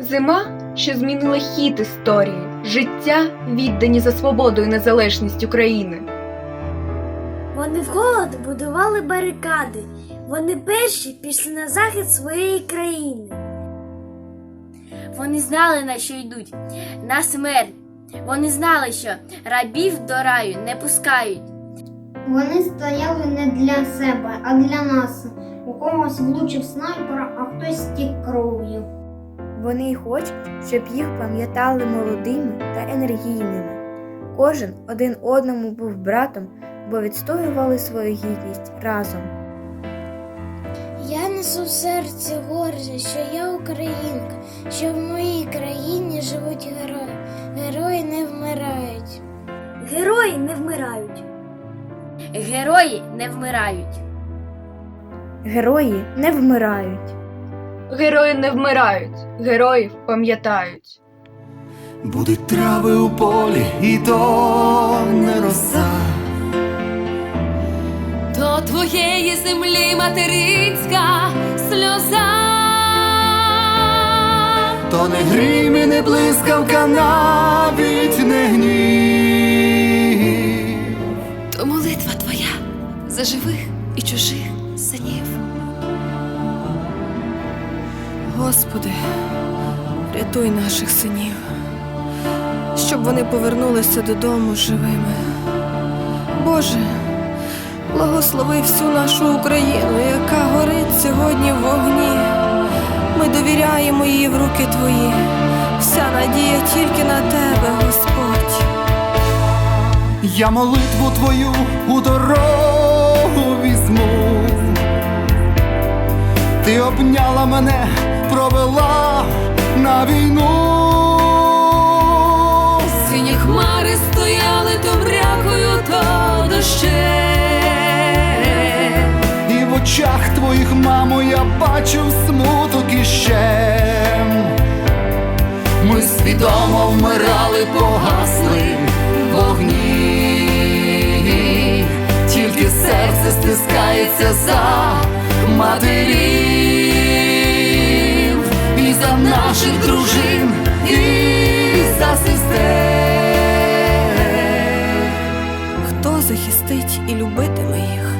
Зима, що змінила хід історії, життя, віддані за свободу і незалежність України. Вони в голод будували барикади. Вони перші пішли на захист своєї країни. Вони знали, на що йдуть, на смерть. Вони знали, що рабів до раю не пускають. Вони стояли не для себе, а для нас. У когось влучив снайпер, а хтось стік кров'ю. Вони й хочуть, щоб їх пам'ятали молодими та енергійними. Кожен один одному був братом, бо відстоювали свою гідність разом. Я несу в серці гордість, що я українка, що в моїй країні живуть герої. Герої не вмирають. Герої не вмирають. Герої не вмирають. Герої не вмирають. Герої не вмирають, героїв пам'ятають. Будуть трави у полі, і то не роса. До твоєї землі материнська сльоза. То не грім і не блискавка, навіть не гнів. То молитва твоя за живих і чужих синів. Господи, рятуй наших синів, щоб вони повернулися додому живими. Боже, благослови всю нашу Україну, яка горить сьогодні в вогні. Ми довіряємо її в руки Твої. Вся надія тільки на Тебе, Господь. Я молитву твою у дорогу Ти обняла мене, провела на війну. Сині хмари стояли то мрякою, то дощем. І в очах твоїх, мамо, я бачив смуток і щем. Ми свідомо вмирали, погасли вогні, тільки серце стискається за наших дружин і за сестер. Хто захистить і любитиме їх?